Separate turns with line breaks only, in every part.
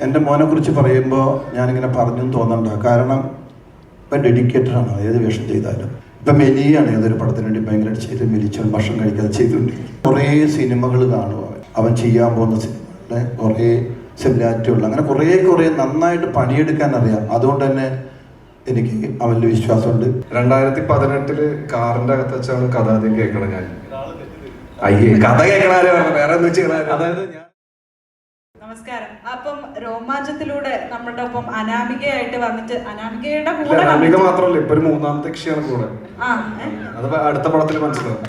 എന്റെ മോനെ കുറിച്ച് പറയുമ്പോൾ ഞാനിങ്ങനെ പറഞ്ഞു തോന്നണ്ട. കാരണം ഇപ്പം ഡെഡിക്കേറ്റഡാണ്. ഏത് വേഷം ചെയ്താലും. ഇപ്പം മെലിയാണ്. ഏതൊരു പടത്തിന് വേണ്ടി ഭയങ്കരമായിട്ട് ചെയ്ത് മെലിച്ചവൻ ഭക്ഷണം കഴിക്കാതെ ചെയ്തുകൊണ്ട്. കുറേ സിനിമകൾ കാണും അവൻ. അവൻ ചെയ്യാൻ പോകുന്ന സിനിമകളെ കുറേ സിമിലാരിറ്റി ഉള്ള. അങ്ങനെ കുറേ കുറേ നന്നായിട്ട് പണിയെടുക്കാൻ അറിയാം. അതുകൊണ്ട് തന്നെ എനിക്ക് അവനിൽ വിശ്വാസമുണ്ട്.
രണ്ടായിരത്തി പതിനെട്ടിൽ കാറിന്റെ അകത്ത് വെച്ചാണ് കഥ ആദ്യം കേൾക്കണം ഞാൻ. അയ്യേ കഥ കേൾക്കണാരോ വേറെ എന്താ ചെയ്യണ
അതായത് ഞാൻ
നമസ്കാരം. അപ്പം രോമാഞ്ചത്തിലൂടെ നമ്മളുടെ ഒപ്പം അനാമികയായിട്ട് വന്നിട്ട് അനാമികയുടെ കൂടെ
അനാമിക മാത്രമല്ല ഇപ്പൊ ഒരു മൂന്നാമത്തെ കക്ഷിയാണ് കൂടെ.
ആ
അത് അടുത്ത പടത്തിൽ മനസ്സിലാവും?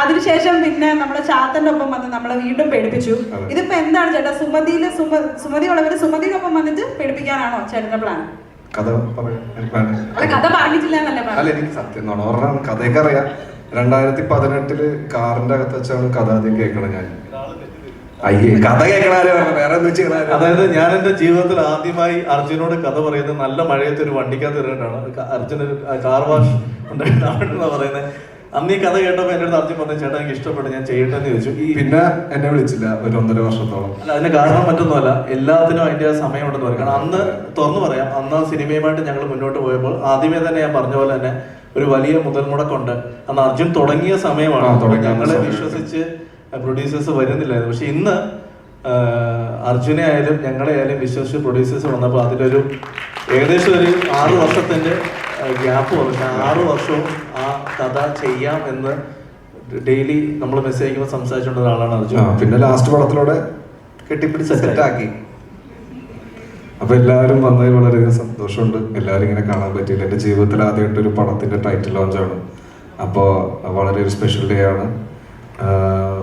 അതിനുശേഷം പിന്നെ നമ്മുടെ ചാത്തന്റെ ഒപ്പം വന്ന് നമ്മളെ വീണ്ടും പേടിപ്പിച്ചു. ഇതിപ്പോ എന്താണ് ചേട്ടാ സുമതിയിൽ സുമ സുമതി ഉള്ളവര് സുമതിക്കൊപ്പം വന്നിട്ട് പേടിപ്പിക്കാനാണോ ചേട്ടന്റെ പ്ലാൻ
കഥ പറയാൻ.
കഥ പറഞ്ഞിട്ടില്ല
അല്ല എനിക്ക് സത്യം കഥയൊക്കെ അറിയാം. രണ്ടായിരത്തി പതിനെട്ടിൽ കാറിന്റെ അകത്ത് വെച്ചാണ് കഥ ആദ്യം കേൾക്കണം ഞാൻ. അയ്യേ കഥ കേൾക്കണാരോ വേറെ
അതായത് ഞാൻ എന്റെ ജീവിതത്തിൽ ആദ്യമായി അർജുനോട് കഥ പറയുന്നത് നല്ല മഴയത്ത് ഒരു വണ്ടിക്കകത്ത് ഇരുന്നിട്ടാണ് ക- അർജുന കാർ വാഷ് ഉണ്ടായിട്ടാണ് പറയുന്നത്. അന്ന് ഈ കഥ കേട്ടപ്പോ എന്റെ അടുത്ത് അർജുൻ പറഞ്ഞു ചേട്ടാ എനിക്ക് ഇഷ്ടപ്പെട്ടു ഞാൻ ചെയ്യട്ടെ എന്ന് ചോദിച്ചു
പിന്നെ എന്നെ വിളിച്ചില്ല ഒരു ഒന്നര വർഷത്തോളം.
അല്ല അതിന് കാരണം മറ്റൊന്നുമല്ല. എല്ലാത്തിനും അതിന്റെ സമയം ഉണ്ടെന്ന് പറയും. കാരണം അന്ന് തുറന്നു പറയാം അന്ന് സിനിമയുമായിട്ട് ഞങ്ങൾ മുന്നോട്ട് പോയപ്പോൾ ആദ്യമേ തന്നെ ഞാൻ പറഞ്ഞ പോലെ തന്നെ ഒരു വലിയ മുതൽ മുടക്കുണ്ട് അന്ന് അർജുൻ തുടങ്ങിയ സമയമാണ്. ഞങ്ങളെ വിശ്വസിച്ച് പ്രൊഡ്യൂസേഴ്സ് വരുന്നില്ലായിരുന്നു. പക്ഷെ ഇന്ന് അർജുനെ ആയാലും ഞങ്ങളെ ആയാലും വിശ്വസിച്ച് പ്രൊഡ്യൂസേഴ്സ് വന്നപ്പോൾ അതിലൊരു ഏകദേശം ഒരു ആറു വർഷത്തിന്റെ ഗ്യാപ്പ് വന്നു. ആറു വർഷവും ആ കഥ ചെയ്യാം എന്ന് ഡെയിലി നമ്മൾ മെസ്സേജ് അയക്കുമ്പോൾ സംസാരിച്ചുകൊണ്ട് ഒരാളാണ് അർജുൻ.
പിന്നെ ലാസ്റ്റ് പടത്തിലൂടെ കെട്ടിപ്പിടിച്ച് സെറ്റ് അപ്പൊ എല്ലാവരും വന്നതിൽ വളരെയധികം സന്തോഷമുണ്ട്. എല്ലാവരും ഇങ്ങനെ കാണാൻ പറ്റിയില്ല. എന്റെ ജീവിതത്തിൽ ആദ്യമായിട്ട് ഒരു പടത്തിന്റെ ടൈറ്റിൽ ലോഞ്ച് ആണ്. അപ്പോൾ വളരെ ഒരു സ്പെഷ്യൽ ഡേ ആണ്.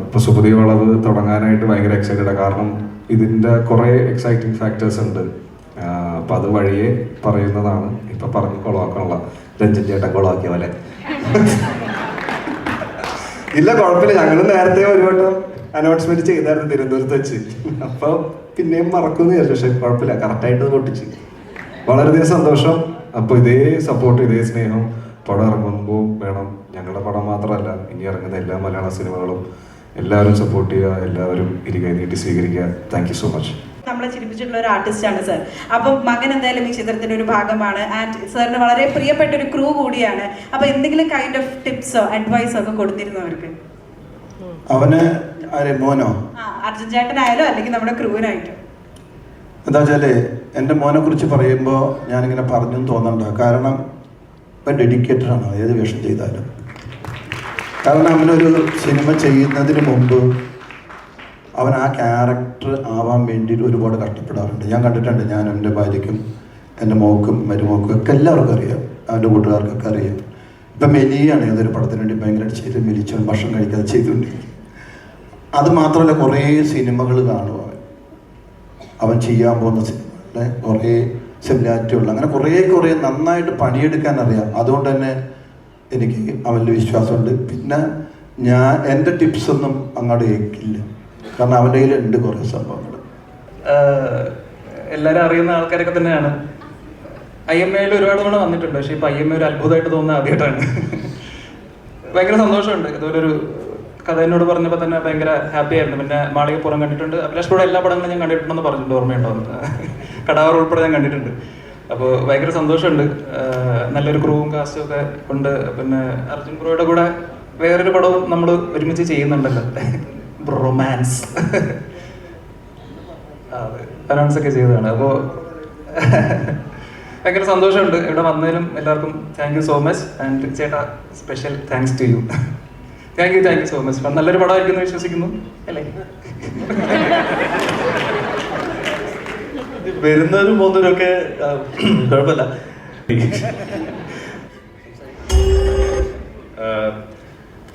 ഇപ്പോൾ സുപതി വളവ് തുടങ്ങാനായിട്ട് ഭയങ്കര എക്സൈറ്റഡാണ് കാരണം ഇതിന്റെ കുറേ എക്സൈറ്റിംഗ് ഫാക്ടേഴ്സ് ഉണ്ട്. അപ്പം അത് വഴിയെ പറയുന്നതാണ്. ഇപ്പൊ പറഞ്ഞ് കൊളവാക്കാനുള്ള രഞ്ജൻ ചേട്ടൻ കൊളവാക്കിയ പോലെ ഇല്ല കുഴപ്പമില്ല. ഞങ്ങൾ നേരത്തെ ഒരു വട്ടം അനൗൺസ്മെന്റ് ചെയ്തായിരുന്നു തിരുവനന്തപുരത്ത് വെച്ച്. അപ്പൊ പിന്നെയും മറക്കുമെന്ന് വിചാരിച്ചു പക്ഷെ കുഴപ്പമില്ല. കറക്റ്റായിട്ട് പൊട്ടിച്ച്. വളരെയധികം സന്തോഷം. അപ്പൊ ഇതേ സപ്പോർട്ട് ഇതേ സ്നേഹം. പടം ഇറങ്ങുമ്പോൾ വേണം. ഞങ്ങളുടെ പടം മാത്രമല്ല ഇനി ഇറങ്ങുന്ന എല്ലാ മലയാള സിനിമകളും എല്ലാവരും സപ്പോർട്ട് ചെയ്യുക എല്ലാവരും ഇരിക്കുക നീട്ടി സ്വീകരിക്കുക. താങ്ക് യു സോ മച്ച്
നമ്മളെ ചിരിപ്പിച്ചിട്ടുള്ള ഒരു ആർട്ടിസ്റ്റ് ആണ് സർ അപ്പം മകൻ എന്തായാലും ഈ ചിത്രത്തിന്റെ ഒരു ഭാഗമാണ്. ആൻഡ് സാറിന് വളരെ പ്രിയപ്പെട്ട ഒരു ക്രൂ കൂടിയാണ്. അപ്പൊ എന്തെങ്കിലും കൈൻഡ് ഓഫ് ടിപ്സോ അഡ്വൈസോ ഒക്കെ കൊടുത്തിരുന്നു അവർക്ക്
അവന് ആരെ മോനോ?
ആ അർജുൻ ചേട്ടനായാലും അല്ലെങ്കിൽ നമ്മുടെ ക്രൂവിനായിട്ടും
എന്താ വെച്ചാൽ എന്റെ മോനെ കുറിച്ച് പറയുമ്പോൾ ഞാനിങ്ങനെ പറഞ്ഞു തോന്നണ്ട. കാരണം ഡെഡിക്കേറ്റഡ് ആണ് ഏത് വേഷം ചെയ്താലും. കാരണം അവനൊരു സിനിമ ചെയ്യുന്നതിന് മുമ്പ് അവൻ ആ ക്യാരക്ടർ ആവാൻ വേണ്ടി ഒരുപാട് കഷ്ടപ്പെടാറുണ്ട്. ഞാൻ കണ്ടിട്ടുണ്ട് ഞാൻ എന്റെ ഭാര്യയ്ക്കും എന്റെ മോക്കും മരുമോക്കും ഒക്കെ എല്ലാവർക്കും അറിയാം. അവന്റെ കൂട്ടുകാർക്കൊക്കെ അറിയാം. ഇപ്പം മെലിയാണ് ഏതൊരു പടത്തിന് വേണ്ടി ഭയങ്കരമായിട്ട് ചെയ്ത് മെലിച്ചു ഭക്ഷണം കഴിക്കാതെ ചെയ്തുകൊണ്ടിരിക്കും അത് മാത്രമല്ല കുറേ സിനിമകൾ കാണും അവൻ. അവൻ ചെയ്യാൻ പോകുന്ന സിനിമകളുടെ കുറേ സിമിലാരിറ്റി ഉള്ള അങ്ങനെ കുറേ കുറേ നന്നായിട്ട് പണിയെടുക്കാൻ അറിയാം. അതുകൊണ്ട് തന്നെ എനിക്ക് അവന്റെ വിശ്വാസമുണ്ട്. പിന്നെ ഞാൻ എന്റെ ടിപ്സ് ഒന്നും അങ്ങോട്ട് കേൾക്കില്ല കാരണം അവന്റെ കയ്യിലുണ്ട് കുറേ സംഭവങ്ങൾ
എല്ലാവരും അറിയുന്ന ആൾക്കാരൊക്കെ തന്നെയാണ്. ഐ എം എയിൽ ഒരുപാട് തവണ വന്നിട്ടുണ്ട്. പക്ഷേ ഇപ്പൊ ഐ എം എ ഒരു അത്ഭുതമായിട്ട് തോന്നുന്ന ആദ്യമായിട്ടാണ്. ഭയങ്കര സന്തോഷമുണ്ട്. ഇതുപോലെ ഒരു കഥ എന്നോട് പറഞ്ഞപ്പോൾ തന്നെ ഭയങ്കര ഹാപ്പി ആയിരുന്നു. പിന്നെ മാളികപ്പുറം കണ്ടിട്ടുണ്ട്. അഭിലാഷ് കൂടെ എല്ലാ പടങ്ങളും ഞാൻ കണ്ടിട്ടുണ്ടെന്ന് പറഞ്ഞിട്ടുണ്ട്. ഓർമ്മയുണ്ടോ? കടാവർ ഉൾപ്പെടെ ഞാൻ കണ്ടിട്ടുണ്ട്. അപ്പോൾ ഭയങ്കര സന്തോഷമുണ്ട്. നല്ലൊരു ക്രൂവും കാസ്റ്റും ഒക്കെ ഉണ്ട്. പിന്നെ അർജുൻ ബ്രോയുടെ കൂടെ വേറൊരു പടവും നമ്മൾ ഒരുമിച്ച് ചെയ്യുന്നുണ്ടല്ലോ. റൊമാൻസ് അനൗൺസ് ഒക്കെ ചെയ്തതാണ്. അപ്പോൾ ഭയങ്കര സന്തോഷമുണ്ട് ഇവിടെ വന്നതിലും എല്ലാവർക്കും thank you so much and ചേട്ടാ special thanks to you thank you thank you so much നല്ലൊരു പടമായിരിക്കും എന്ന് വിശ്വസിക്കുന്നു. അല്ലേ?
വരുന്നവരും പോകുന്നവരും ഒക്കെ കുഴപ്പമില്ല.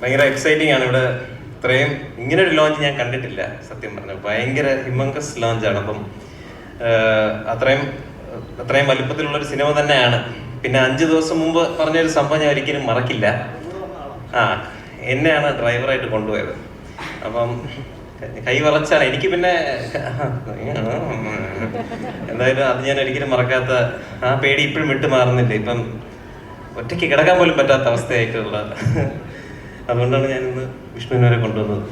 ഭയങ്കര എക്സൈറ്റിംഗ് ആണ് ഇവിടെ. ഇത്രയും ഇങ്ങനെ ഒരു ലോഞ്ച് ഞാൻ കണ്ടിട്ടില്ല സത്യം പറഞ്ഞു ഭയങ്കര ഹിമങ്കസ് ലോഞ്ചാണ് അപ്പം അത്രയും അത്രയും വലിപ്പത്തിലുള്ള ഒരു സിനിമ തന്നെയാണ്. പിന്നെ അഞ്ച് ദിവസം മുമ്പ് പറഞ്ഞൊരു സംഭവം ഞാൻ ഒരിക്കലും മറക്കില്ല. ആ എന്നെയാണ് ഡ്രൈവറായിട്ട് കൊണ്ടുപോയത്. അപ്പം കൈ വറച്ചാണ്. എനിക്ക് പിന്നെ എന്തായാലും അത് ഞാൻ ഒരിക്കലും മറക്കാത്ത ആ പേടി ഇപ്പോഴും വിട്ടു മാറുന്നില്ല. ഇപ്പം ഒറ്റയ്ക്ക് കിടക്കാൻ പോലും പറ്റാത്ത അവസ്ഥയായിട്ടുള്ള അതുകൊണ്ടാണ് ഞാൻ ഇന്ന് വിഷ്ണുവിനെ കൊണ്ടുവന്നത്.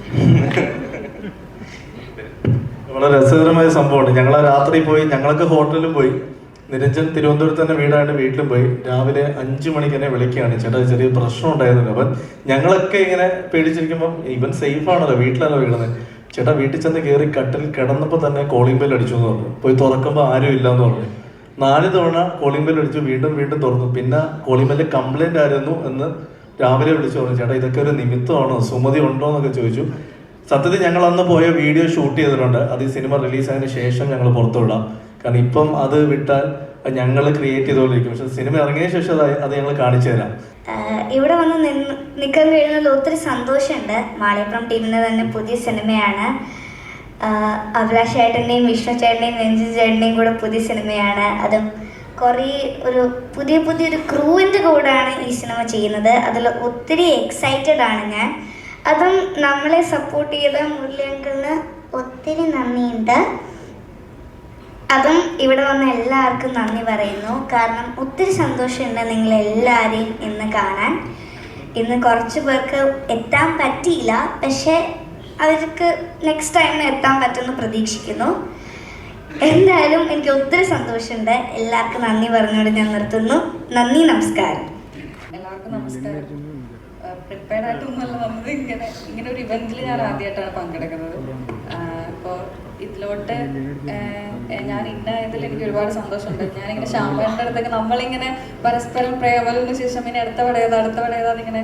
വളരെ രസകരമായ സംഭവമുണ്ട് ഞങ്ങൾ രാത്രി പോയി ഞങ്ങളൊക്കെ ഹോട്ടലിലും പോയി. നിരഞ്ജൻ തിരുവനന്തപുരത്ത് തന്നെ വീടായിട്ട് വീട്ടിലും പോയി. രാവിലെ അഞ്ചു മണിക്ക് തന്നെ വിളിക്കുകയാണ്. ചേട്ടാ ചെറിയ പ്രശ്നം ഉണ്ടായിരുന്നു അപ്പം ഞങ്ങളൊക്കെ ഇങ്ങനെ പേടിച്ചിരിക്കുമ്പോൾ ഇവൻ സേഫ് ആണല്ലോ വീട്ടിലല്ലോ വീഴുന്നത് ചേട്ടാ വീട്ടിൽ ചെന്ന് കയറി കട്ടിൽ കിടന്നപ്പോൾ തന്നെ കോളിംഗ് ബെൽ അടിച്ചു എന്ന് പറഞ്ഞു. പോയി തുറക്കുമ്പോൾ ആരും ഇല്ല എന്ന് പറഞ്ഞു. നാല് തവണ കോളിംഗ് ബെൽ അടിച്ചു വീണ്ടും വീണ്ടും തുറന്നു. പിന്നെ കോളിംഗ് ബെല്ല് കംപ്ലൈന്റ് ആയിരുന്നു എന്ന് രാവിലെ വിളിച്ചു പറഞ്ഞു. ചേട്ടാ ഇതൊക്കെ ഒരു നിമിത്തമാണോ? സുമതി ഉണ്ടോ എന്നൊക്കെ ചോദിച്ചു. സത്യത്തിൽ ഞങ്ങൾ അന്ന് പോയ വീഡിയോ ഷൂട്ട് ചെയ്തിട്ടുണ്ട്. അത് ഈ സിനിമ റിലീസായതിനു ശേഷം ഞങ്ങൾ പുറത്തു വിടാം കാരണം ഇപ്പം അത് വിട്ടാൽ ഞങ്ങൾ ക്രിയേറ്റ് ചെയ്തുകൊണ്ടിരിക്കും പക്ഷെ സിനിമ ഇറങ്ങിയ ശേഷം അത് ഞങ്ങൾ കാണിച്ചു തരാം.
ഇവിടെ വന്ന് നിന്ന് നിൽക്കാൻ കഴിയുന്നതിൽ ഒത്തിരി സന്തോഷമുണ്ട്. മാളിയപ്പുറം ടീമിന് തന്നെ പുതിയ സിനിമയാണ് അഭിലാഷ് ചേട്ടന്റെയും വിഷ്ണു ചേട്ടന്റെയും രഞ്ജിത് ചേട്ടന്റെയും കൂടെ പുതിയ സിനിമയാണ് അതും കുറേ ഒരു പുതിയ പുതിയൊരു ക്രൂവിന്റെ കൂടെയാണ് ഈ സിനിമ ചെയ്യുന്നത്. അതിൽ ഒത്തിരി എക്സൈറ്റഡ് ആണ് ഞാൻ. അതും നമ്മളെ സപ്പോർട്ട് ചെയ്ത മുരളിയങ്കിളിന് ഒത്തിരി നന്ദിയുണ്ട്. അതും ഇവിടെ വന്ന എല്ലാവർക്കും നന്ദി പറയുന്നു. കാരണം ഒത്തിരി സന്തോഷമുണ്ട് നിങ്ങൾ എല്ലാവരെയും ഇന്ന് കാണാൻ. ഇന്ന് കുറച്ച് പേർക്ക് എത്താൻ പറ്റിയില്ല. പക്ഷേ അവർക്ക് നെക്സ്റ്റ് ടൈമിന് എത്താൻ പറ്റുമെന്ന് പ്രതീക്ഷിക്കുന്നു. എന്തായാലും എനിക്ക് ഒത്തിരി സന്തോഷമുണ്ട്. എല്ലാവർക്കും നന്ദി പറഞ്ഞുകൊണ്ട് ഞാൻ നിർത്തുന്നു. നന്ദി നമസ്കാരം.
എല്ലാവർക്കും നമസ്കാരം. പ്രിപ്പയർഡ് ആയിട്ടൊന്നുമല്ല. വന്നത് ഇങ്ങനെ ഇങ്ങനെ ഒരു ഇവന്റിൽ ഞാൻ ആദ്യമായിട്ടാണ് പങ്കെടുക്കുന്നത്. ഒരുപാട് സന്തോഷമുണ്ട്. ഞാനിങ്ങനെ ശ്യാമേന്റെ അടുത്തൊക്കെ നമ്മളിങ്ങനെ പരസ്പരം പ്രേമലിന് ശേഷം ഇനി അടുത്ത പടയതാ അടുത്ത പടയതാ ഇങ്ങനെ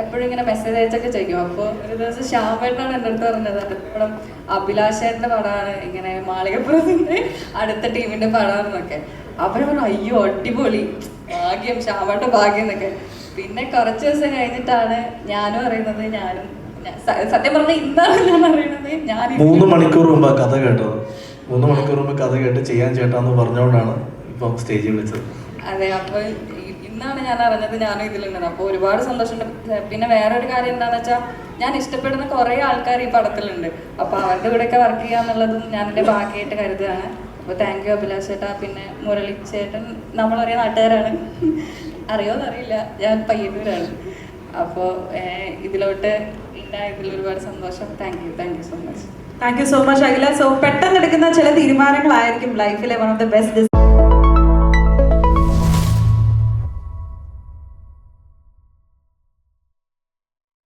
എപ്പോഴും ഇങ്ങനെ മെസ്സേജ് അയച്ചൊക്കെ ചെയ്യും അപ്പോൾ ഒരു ദിവസം ശ്യാമേട്ടനാണ് എന്റെ അടുത്ത് പറഞ്ഞത്. അടുത്തപ്പടം അഭിലാഷേട്ടന്റെ പടമാണ്. ഇങ്ങനെ മാളികപ്പുറത്തിന്റെ അടുത്ത ടീമിന്റെ പടമാണെന്നൊക്കെ. അവരെ പറഞ്ഞു അയ്യോ അടിപൊളി. ഭാഗ്യം ശ്യാമേട്ട ഭാഗ്യം എന്നൊക്കെ. പിന്നെ കുറച്ച് ദിവസം കഴിഞ്ഞിട്ടാണ് ഞാനും അറിയുന്നത് ഞാനും സത്യം പറഞ്ഞ ഇന്നാണ് ഞാൻ അറിയുന്നത്. ഞാൻ
മൂന്ന് മണിക്കൂർ മുമ്പ് കഥ കേട്ടത് മൂന്ന് മണിക്കൂർ മുമ്പ് കഥ കേട്ട് ചെയ്യാൻ ചേട്ടാന്ന് പറഞ്ഞുകൊണ്ടാണ് ഇപ്പം സ്റ്റേജിൽ വിളിച്ചത്.
അതെ അപ്പൊ ഇന്നാണ് ഞാൻ അറിഞ്ഞത് ഞാനും ഇതിലുള്ളത് അപ്പോൾ ഒരുപാട് സന്തോഷമുണ്ട്. പിന്നെ വേറൊരു കാര്യം എന്താണെന്ന് വെച്ചാൽ ഞാൻ ഇഷ്ടപ്പെടുന്ന കുറേ ആൾക്കാർ ഈ പടത്തിലുണ്ട്. അപ്പോൾ അവരുടെ കൂടെയൊക്കെ വർക്ക് ചെയ്യുക എന്നുള്ളതും ഞാൻ എന്റെ ഭാഗ്യമായിട്ട് കരുതുകയാണ്. അപ്പോൾ താങ്ക് യു അഭിലാഷ് ചേട്ടാ. പിന്നെ മുരളി ചേട്ടൻ നമ്മളൊരേ നാട്ടുകാരാണ്. അറിയോന്നറിയില്ല ഞാൻ പയ്യന്നൂരാണ്. അപ്പോൾ ഇതിലോട്ട് ഉണ്ടായതിൽ ഒരുപാട് സന്തോഷം. Thank you thank you so much
thank you so much Akhila. So പെട്ടെന്ന് എടുക്കുന്ന ചില തീരുമാനങ്ങളായിരിക്കും ലൈഫിലെ വൺ ഓഫ് ദ ബെസ്റ്റ്